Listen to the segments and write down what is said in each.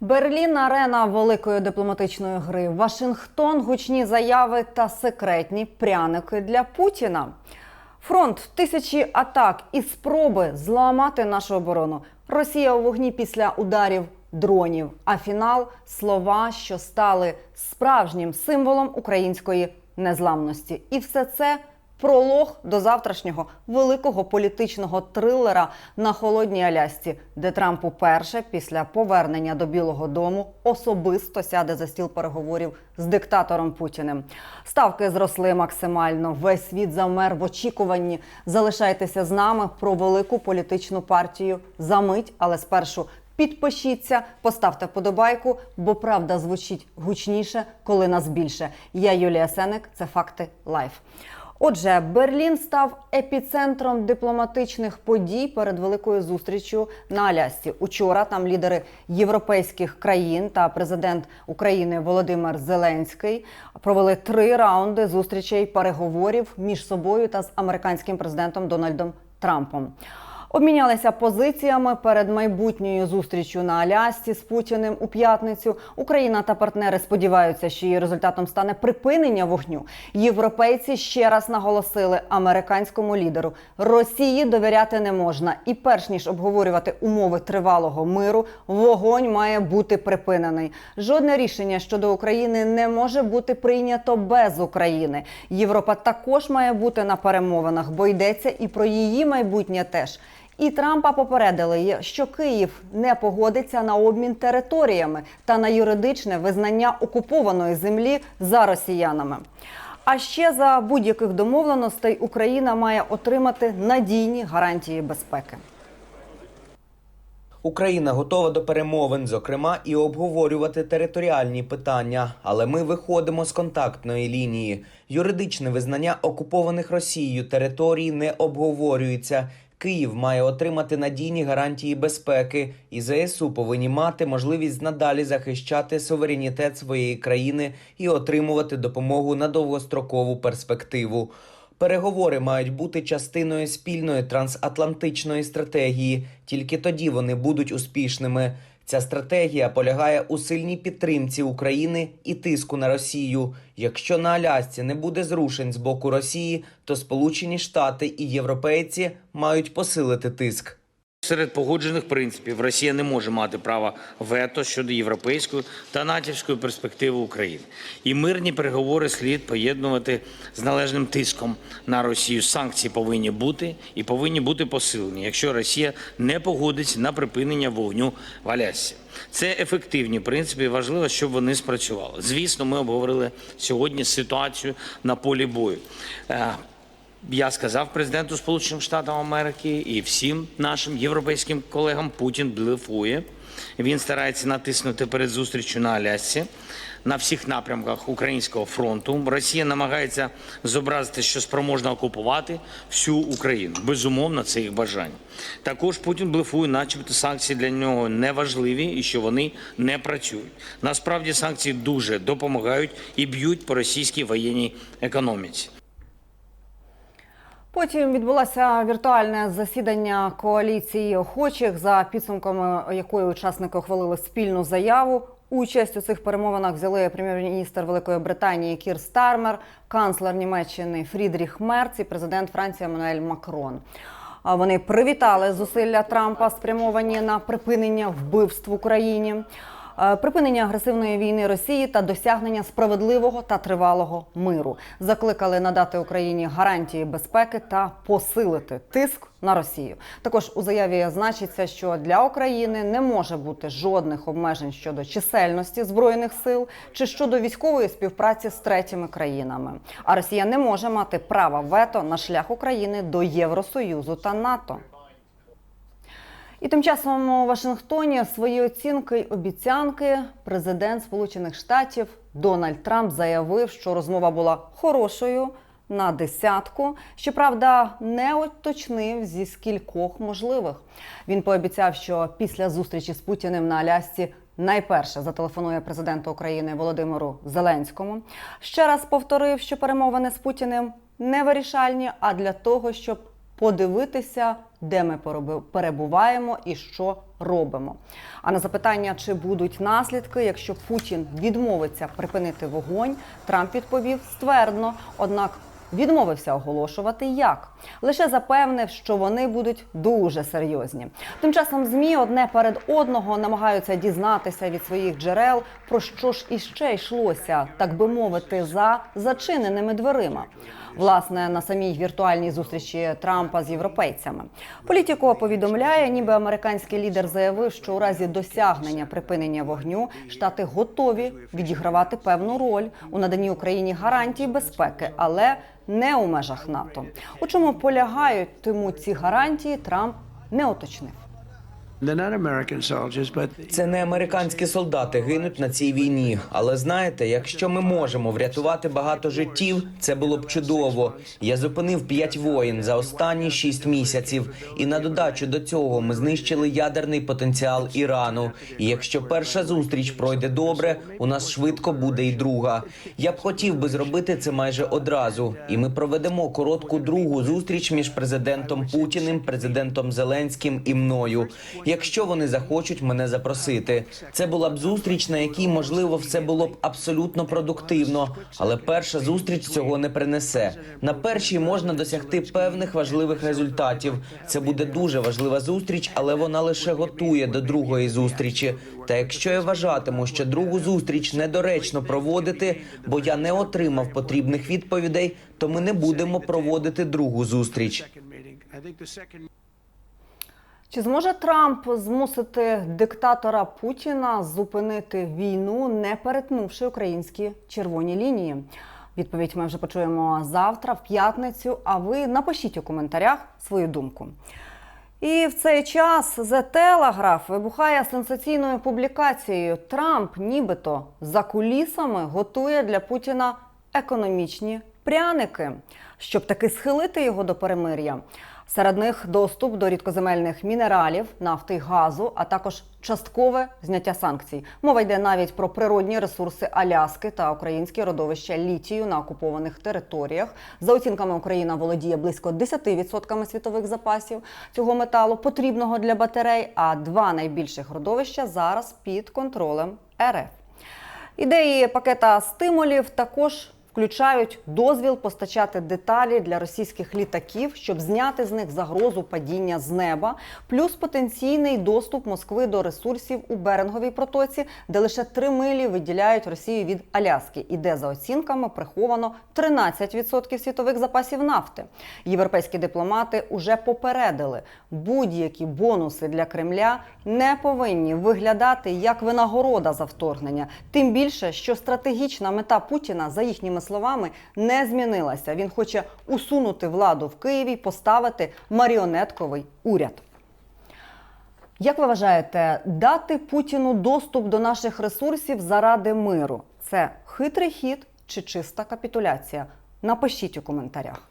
Берлін арена великої дипломатичної гри. Вашингтон гучні заяви та секретні пряники для Путіна. Фронт тисячі атак і спроби зламати нашу оборону. Росія у вогні після ударів дронів. А фінал слова, що стали справжнім символом української незламності. І все це пролог до завтрашнього великого політичного трилера на холодній Алясці, де Трамп уперше після повернення до Білого Дому особисто сяде за стіл переговорів з диктатором Путіним. Ставки зросли максимально. Весь світ замер в очікуванні. Залишайтеся з нами про велику політичну партію за мить, але спершу. Підпишіться, поставте вподобайку, бо правда звучить гучніше, коли нас більше. Я Юлія Сеник. Це факти лайф. Отже, Берлін став епіцентром дипломатичних подій перед великою зустрічю на Алясці. Учора там лідери європейських країн та президент України Володимир Зеленський провели три раунди зустрічей переговорів між собою та з американським президентом Дональдом Трампом. Обмінялися позиціями перед майбутньою зустрічю на Алясці з Путіним у п'ятницю. Україна та партнери сподіваються, що її результатом стане припинення вогню. Європейці ще раз наголосили американському лідеру: Росії довіряти не можна, і перш ніж обговорювати умови тривалого миру, вогонь має бути припинений. Жодне рішення щодо України не може бути прийнято без України. Європа також має бути на перемовинах, бо йдеться і про її майбутнє теж. І Трампа попередили, що Київ не погодиться на обмін територіями та на юридичне визнання окупованої землі за росіянами. А ще за будь-яких домовленостей Україна має отримати надійні гарантії безпеки. Україна готова до перемовин, зокрема, і обговорювати територіальні питання. Але ми виходимо з контактної лінії. Юридичне визнання окупованих Росією територій не обговорюється. Київ має отримати надійні гарантії безпеки, і ЗСУ повинні мати можливість надалі захищати суверенітет своєї країни і отримувати допомогу на довгострокову перспективу. Переговори мають бути частиною спільної трансатлантичної стратегії. Тільки тоді вони будуть успішними. Ця стратегія полягає у сильній підтримці України і тиску на Росію. Якщо на Алясці не буде зрушень з боку Росії, то Сполучені Штати і європейці мають посилити тиск. Серед погоджених принципів Росія не може мати права вето щодо європейської та натівської перспективи України. І мирні переговори слід поєднувати з належним тиском на Росію. Санкції повинні бути і повинні бути посилені, якщо Росія не погодиться на припинення вогню в Алясці. Це ефективні принципи. і Важливо, щоб вони спрацювали. Звісно, ми обговорили сьогодні ситуацію на полі бою. Я сказав президенту Сполучених Штатів Америки і всім нашим європейським колегам Путін блефує. Він старається натиснути перед зустрічю на Алясці на всіх напрямках українського фронту. Росія намагається зобразити, що спроможна окупувати всю Україну. Безумовно, це їх бажання. Також Путін блефує, начебто санкції для нього не важливі і що вони не працюють. Насправді санкції дуже допомагають і б'ють по російській воєнній економіці. Потім відбулося віртуальне засідання коаліції охочих, за підсумками якої учасники ухвалили спільну заяву. Участь у цих перемовинах взяли прем'єр-міністр Великої Британії Кір Стармер, канцлер Німеччини Фрідріх Мерц і президент Франції Еммануель Макрон. Вони привітали зусилля Трампа, спрямовані на припинення вбивств в Україні. Е, Припинення агресивної війни Росії та досягнення справедливого та тривалого миру закликали надати Україні гарантії безпеки та посилити тиск на Росію. Також у заяві значиться, що для України не може бути жодних обмежень щодо чисельності збройних сил чи щодо військової співпраці з третіми країнами. А Росія не може мати права вето на шлях України до Євросоюзу та НАТО. І тим часом у Вашингтоні свої оцінки й обіцянки президент Сполучених Штатів Дональд Трамп заявив, що розмова була хорошою на десятку. Щоправда, не уточнив зі скількох можливих. Він пообіцяв, що після зустрічі з Путіним на Алясці найперше зателефонує президенту України Володимиру Зеленському. Ще раз повторив, що перемовини з Путіним не вирішальні, а для того, щоб подивитися, де ми перебуваємо і що робимо. А на запитання, чи будуть наслідки, якщо Путін відмовиться припинити вогонь, Трамп відповів ствердно, однак відмовився оголошувати як. Лише запевнив, що вони будуть дуже серйозні. Тим часом змі одне перед одного намагаються дізнатися від своїх джерел, про що ж іще йшлося, так би мовити, за зачиненими дверима. Власне, на самій віртуальній зустрічі Трампа з європейцями політико повідомляє, ніби американський лідер заявив, що у разі досягнення припинення вогню штати готові відігравати певну роль у наданні Україні гарантій безпеки, але не у межах НАТО. У чому полягають тому ці гарантії, Трамп не уточнив. Це не американські солдати гинуть на цій війні. Але знаєте, якщо ми можемо врятувати багато життів, це було б чудово. Я зупинив п'ять воїн за останні шість місяців. І на додачу до цього ми знищили ядерний потенціал Ірану. І якщо перша зустріч пройде добре, у нас швидко буде і друга. Я б хотів би зробити це майже одразу. І ми проведемо коротку другу зустріч між президентом Путіним, президентом Зеленським і мною. Якщо вони захочуть мене запросити, це була б зустріч, на якій можливо все було б абсолютно продуктивно. Але перша зустріч цього не принесе. На першій можна досягти певних важливих результатів. Це буде дуже важлива зустріч, але вона лише готує до другої зустрічі. Та якщо я вважатиму, що другу зустріч недоречно проводити, бо я не отримав потрібних відповідей, то ми не будемо проводити другу зустріч. Чи зможе Трамп змусити диктатора Путіна зупинити війну, не перетнувши українські червоні лінії? Відповідь ми вже почуємо завтра, в п'ятницю. А ви напишіть у коментарях свою думку. І в цей час The Telegraph вибухає сенсаційною публікацією. Трамп, нібито за кулісами, готує для Путіна економічні пряники, щоб таки схилити його до перемир'я. Серед них доступ до рідкоземельних мінералів, нафти газу, а також часткове зняття санкцій. Мова йде навіть про природні ресурси Аляски та українські родовища літію на окупованих територіях. За оцінками Україна володіє близько 10% світових запасів цього металу, потрібного для батарей. А два найбільших родовища зараз під контролем РФ. Ідеї пакета стимулів також включають дозвіл постачати деталі для російських літаків, щоб зняти з них загрозу падіння з неба, плюс потенційний доступ Москви до ресурсів у Беринговій протоці, де лише три милі виділяють Росію від Аляски, і де за оцінками приховано 13% світових запасів нафти. Європейські дипломати уже попередили, будь-які бонуси для Кремля не повинні виглядати як винагорода за вторгнення. Тим більше, що стратегічна мета Путіна, за їхніми словами, не змінилася. Він хоче усунути владу в Києві, поставити маріонетковий уряд. Як ви вважаєте, дати Путіну доступ до наших ресурсів заради миру це хитрий хід чи чиста капітуляція? Напишіть у коментарях.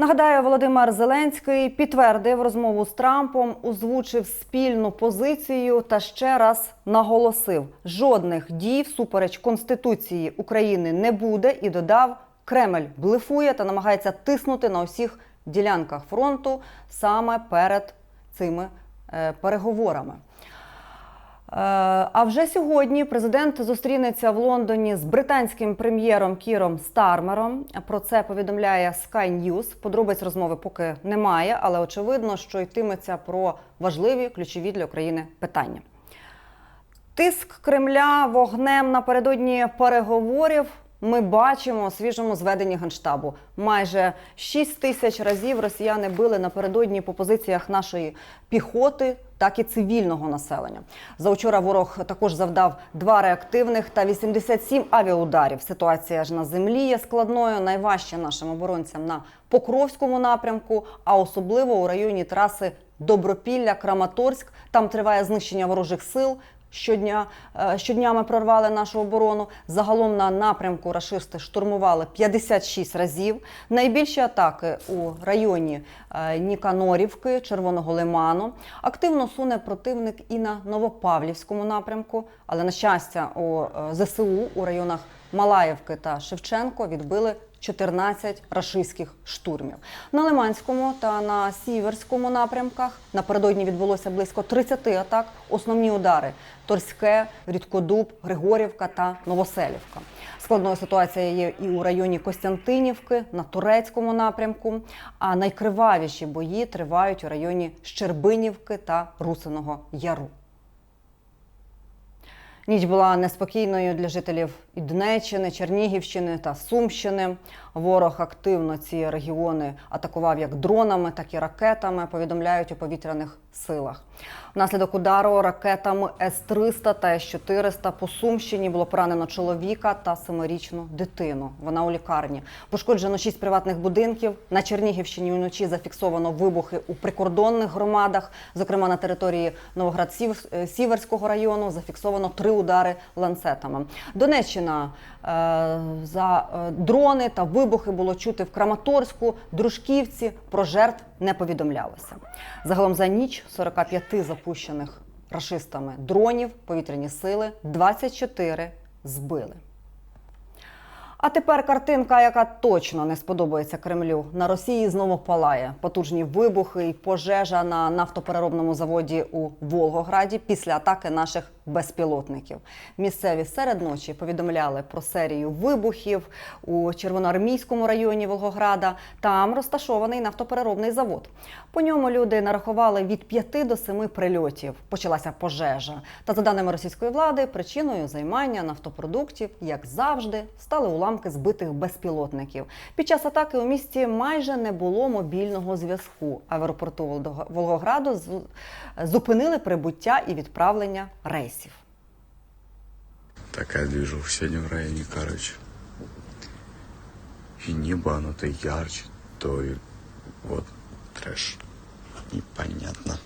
Нагадаю, Володимир Зеленський підтвердив розмову з Трампом, озвучив спільну позицію та ще раз наголосив: жодних дій всупереч Конституції України не буде і додав, Кремль блефує та намагається тиснути на усіх ділянках фронту саме перед цими е, переговорами. Е, А вже сьогодні президент зустрінеться в Лондоні з британським прем'єром Кіром Стармером. Про це повідомляє Sky News. Подробиць розмови поки немає, але очевидно, що йтиметься про важливі ключові для України питання. Тиск Кремля вогнем напередодні переговорів. Ми бачимо свіжому зведенні генштабу. Майже 6 тисяч разів росіяни били напередодні по позиціях нашої піхоти, так і цивільного населення. За вчора ворог також завдав два реактивних та 87 авіаударів. Ситуація ж на землі є складною. Найважче нашим оборонцям на Покровському напрямку, а особливо у районі траси Добропілля, Краматорськ. Там триває знищення ворожих сил. Щодня е, щодня ми прорвали нашу оборону. Загалом на напрямку рашисти штурмували 56 разів. Найбільші атаки у районі е, Ніканорівки, Червоного Лиману. Активно суне противник і на Новопавлівському напрямку. Але на щастя, у е, ЗСУ у районах Малаївки та Шевченко відбили 14 рашистських штурмів. На Лиманському та на Сіверському напрямках напередодні відбулося близько 30 атак. Основні удари Торське, Рідкодуб, Григорівка та Новоселівка. Складною ситуація є і у районі Костянтинівки на турецькому напрямку. А найкривавіші бої тривають у районі Щербинівки та Русиного Яру. Ніч була неспокійною для жителів і Донеччини, Чернігівщини та Сумщини. Ворог активно ці регіони атакував як дронами, так і ракетами. Повідомляють у повітряних силах. Внаслідок удару ракетами С-300 та С-400 по Сумщині було поранено чоловіка та семирічну дитину. Вона у лікарні. Пошкоджено шість приватних будинків. На Чернігівщині вночі зафіксовано вибухи у прикордонних громадах. Зокрема, на території Новоград-Сіверського району зафіксовано три удари ланцетами. Донеччина за е, дрони та вибухи було чути в Краматорську, Дружківці. Про жертв не повідомлялося. Загалом за ніч 45 запущених рашистами дронів повітряні сили 24 збили. А тепер картинка, яка точно не сподобається Кремлю. На Росії знову палає потужні вибухи і пожежа на нафтопереробному заводі у Волгограді після атаки наших безпілотників. Місцеві серед ночі повідомляли про серію вибухів у Червоноармійському районі Волгограда. Там розташований нафтопереробний завод. По ньому люди нарахували від 5 до 7 прильотів. Почалася пожежа. Та за даними російської влади, причиною займання нафтопродуктів, як завжди, стали уламки збитих безпілотників. Під час атаки у місті майже не було мобільного зв'язку. А в аеропорту Волгограду зупинили прибуття і відправлення рейсів. Такая движуха сегодня в районе, короче. И небо, оно то ярче, то и вот трэш. Непонятно.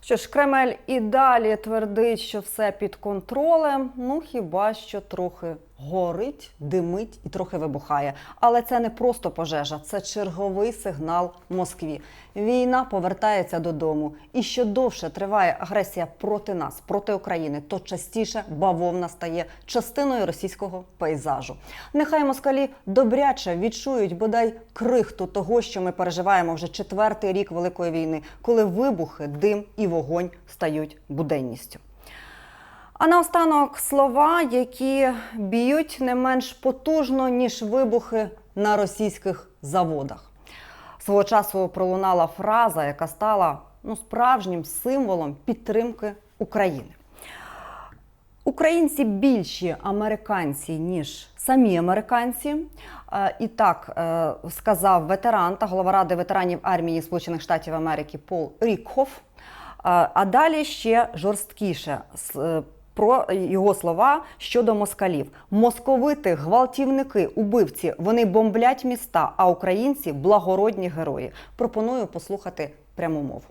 Що ж, Кремль і далі твердить, що все під контролем. Ну хіба що трохи горить, димить і трохи вибухає. Але це не просто пожежа, це черговий сигнал Москві. Війна повертається додому. І що довше триває агресія проти нас, проти України, то частіше бавовна стає частиною російського пейзажу. Нехай москалі добряче відчують бодай крихту того, що ми переживаємо вже четвертий рік Великої війни, коли вибухи, дим і вогонь стають буденністю. А наостанок слова, які б'ють не менш потужно, ніж вибухи на російських заводах. Свого часу пролунала фраза, яка стала ну, справжнім символом підтримки України. Українці більші американці, ніж самі американці. Е, І так е, сказав ветеран та голова ради ветеранів армії Сполучених Штатів Америки Пол Рікхоф. Е, А далі ще жорсткіше про його слова щодо москалів. Московити, гвалтівники, убивці, вони бомблять міста, а українці благородні герої. Пропоную послухати пряму мову.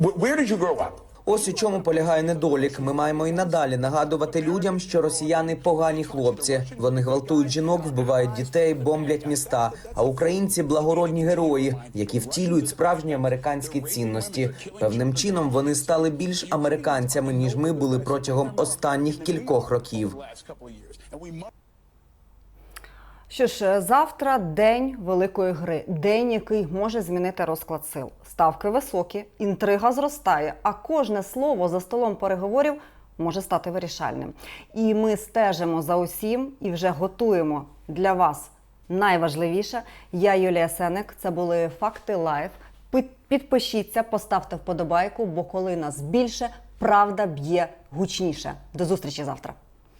Wh- Where did you grow up? Ось у чому полягає недолік. Ми маємо і надалі нагадувати людям, що росіяни погані хлопці. Вони гвалтують жінок, вбивають дітей, бомблять міста. А українці благородні герої, які втілюють справжні американські цінності. Певним чином вони стали більш американцями ніж ми були протягом останніх кількох років. Що ж, е, завтра день великої гри, день, який може змінити розклад сил. Ставки високі, інтрига зростає, а кожне слово за столом переговорів може стати вирішальним. І ми стежимо за усім і вже готуємо для вас найважливіше. Я Юлія Сеник. Це були факти лайв. Пи- Підпишіться, поставте вподобайку, бо коли нас більше, правда б'є гучніше. До зустрічі завтра.